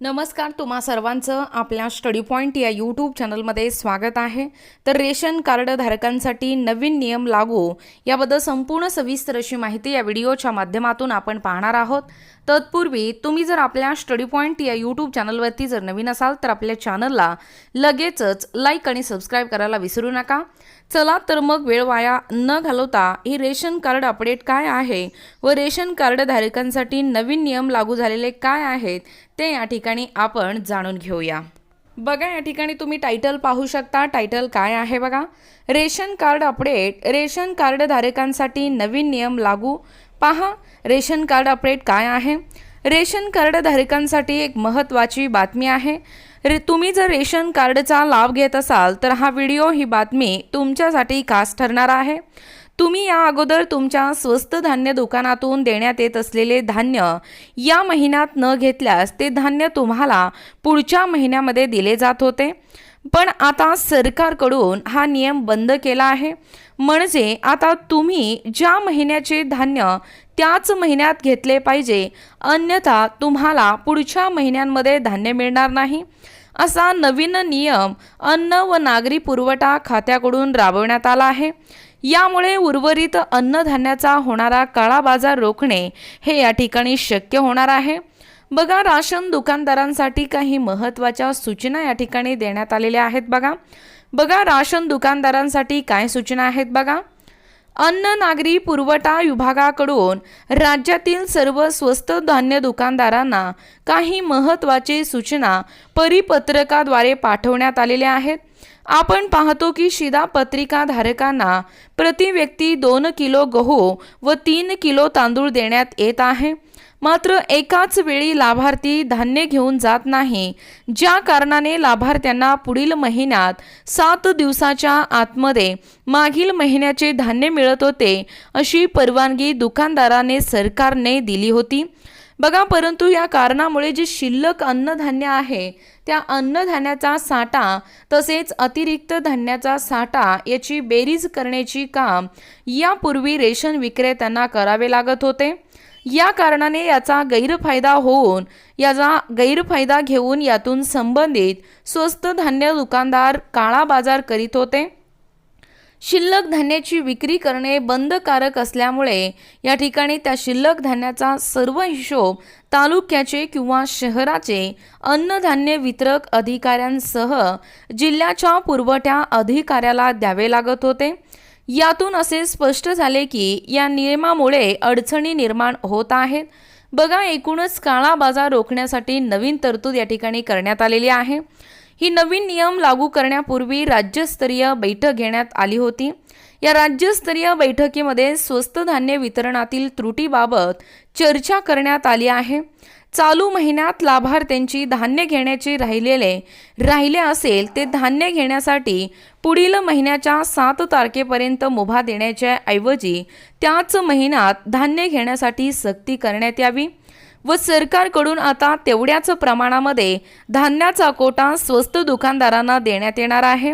नमस्कार तुम्हा सर्वांचं आपल्या स्टडी पॉईंट या यूट्यूब चॅनलमध्ये स्वागत आहे. तर रेशन कार्ड धारकांसाठी नवीन नियम लागू याबद्दल संपूर्ण सविस्तर अशी माहिती या व्हिडिओच्या माध्यमातून आपण पाहणार आहोत. तत्पूर्वी तुम्ही जर आपल्या स्टडी पॉईंट या यूट्यूब चॅनलवरती जर नवीन असाल तर आपल्या चॅनलला लगेचच लाईक आणि सबस्क्राईब करायला विसरू नका. चला तर मग वेळ वाया न घालवता हे रेशन कार्ड अपडेट काय आहे व रेशन कार्ड धारकांसाठी नवीन नियम लागू झालेले काय आहेत ते या ठिकाणी आपण जाणून घेऊया. बघा या ठिकाणी तुम्ही टायटल पाहू शकता. टायटल काय आहे बघा? Ration card update ration card धारकांसाठी नवीन नियम लागू. पहा रेशन कार्ड अपडेट काय आहे? रेशन कार्ड धारकांसाठी एक महत्त्वाची बातमी आहे. रे तुम्ही जर रेशन कार्डचा लाभ घेत असाल तर हा व्हिडिओ ही बातमी तुमच्यासाठी खास ठरणार आहे. तुम्ही या अगोदर तुमच्या स्वस्त धान्य दुकानातून देण्यात येत असलेले धान्य या महिन्यात न घेतल्यास ते धान्य तुम्हाला पुढच्या महिन्यामध्ये दिले जात होते. पण आता सरकारकडून हा नियम बंद केला आहे. म्हणजे आता तुम्ही ज्या महिन्याचे धान्य त्याच महिन्यात घेतले पाहिजे अन्यथा तुम्हाला पुढच्या महिन्यांमध्ये धान्य मिळणार नाही. असा नवीन नियम अन्न व नागरी पुरवठा खात्याकडून राबवण्यात आला आहे. यामुळे उर्वरित अन्नधान्याचा होणारा काळा बाजार रोखणे हे या ठिकाणी शक्य होणार आहे. बघा राशन दुकानदारांसाठी काही महत्त्वाच्या सूचना या ठिकाणी देण्यात आलेल्या आहेत बघा. बघा राशन दुकानदारांसाठी काय सूचना आहेत बघा. अन्न नागरी पुरवठा विभागाकडून राज्यातील सर्व स्वस्त धान्य दुकानदारांना काही महत्त्वाचे सूचना परिपत्रकाद्वारे पाठवण्यात आलेल्या आहेत. आपण पाहतो की शिधापत्रिका धारकांना प्रति व्यक्ती दोन किलो गहू व तीन किलो तांदूळ देण्यात येत आहे. मात्र एकाच वेळी लाभार्थी धान्य घेऊन जात नाही ज्या कारणाने लाभार्थ्यांना पुढील महिन्यात सात दिवसाच्या आतमध्ये मागील महिन्याचे धान्य मिळत होते अशी परवानगी दुकानदाराने सरकारने दिली होती. बघा परंतु या कारणामुळे जे शिल्लक अन्नधान्य आहे त्या अन्नधान्याचा साठा तसेच अतिरिक्त धान्याचा साठा याची बेरीज करण्याची काम यापूर्वी रेशन विक्रेत्यांना करावे लागत होते. या कारणाने याचा गैरफायदा होऊन याचा गैरफायदा घेऊन यातून संबंधित स्वस्त धान्य दुकानदार काळा बाजार करीत होते. शिल्लक धान्याची विक्री करणे बंदकारक असल्यामुळे या ठिकाणी त्या शिल्लक धान्याचा सर्व हिशोब तालुक्याचे किंवा शहराचे अन्नधान्य वितरक अधिकाऱ्यांसह जिल्ह्याच्या पुरवठ्या अधिकाऱ्याला द्यावे लागत होते. यातून असे स्पष्ट झाले की या नियमामुळे अडचणी निर्माण होत आहेत. बघा एकूणच काळा बाजार रोखण्यासाठी नवीन तरतूद या ठिकाणी करण्यात आलेली आहे. ही नवीन नियम लागू करण्यापूर्वी राज्यस्तरीय बैठक घेण्यात आली होती. या राज्यस्तरीय बैठकीमध्ये स्वस्त धान्य वितरणातील त्रुटीबाबत चर्चा करण्यात आली आहे. चालू महिन्यात लाभार्थ्यांची धान्य घेण्याचे राहिलेले राहिले असेल ते धान्य घेण्यासाठी पुढील महिन्याच्या सात तारखेपर्यंत मुभा देण्याच्या ऐवजी त्याच महिन्यात धान्य घेण्यासाठी सक्ती करण्यात यावी. व सरकारकडून आता तेवढ्याच प्रमाणामध्ये धान्याचा कोटा स्वस्त दुकानदारांना देण्यात येणार आहे.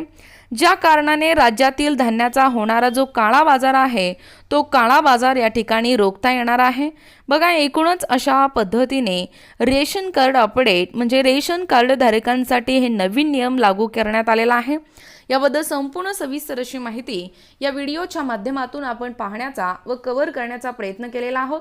ज्या कारणाने राज्यातील धान्याचा होणारा जो काळा बाजार आहे तो काळा बाजार या ठिकाणी रोखता येणार आहे. बघा एकूणच अशा पद्धतीने रेशन कार्ड अपडेट म्हणजे रेशन कार्डधारकांसाठी हे नवीन नियम लागू करण्यात आलेला आहे. याबद्दल संपूर्ण सविस्तर अशी माहिती या व्हिडिओच्या माध्यमातून आपण पाहण्याचा व कव्हर करण्याचा प्रयत्न केलेला आहोत.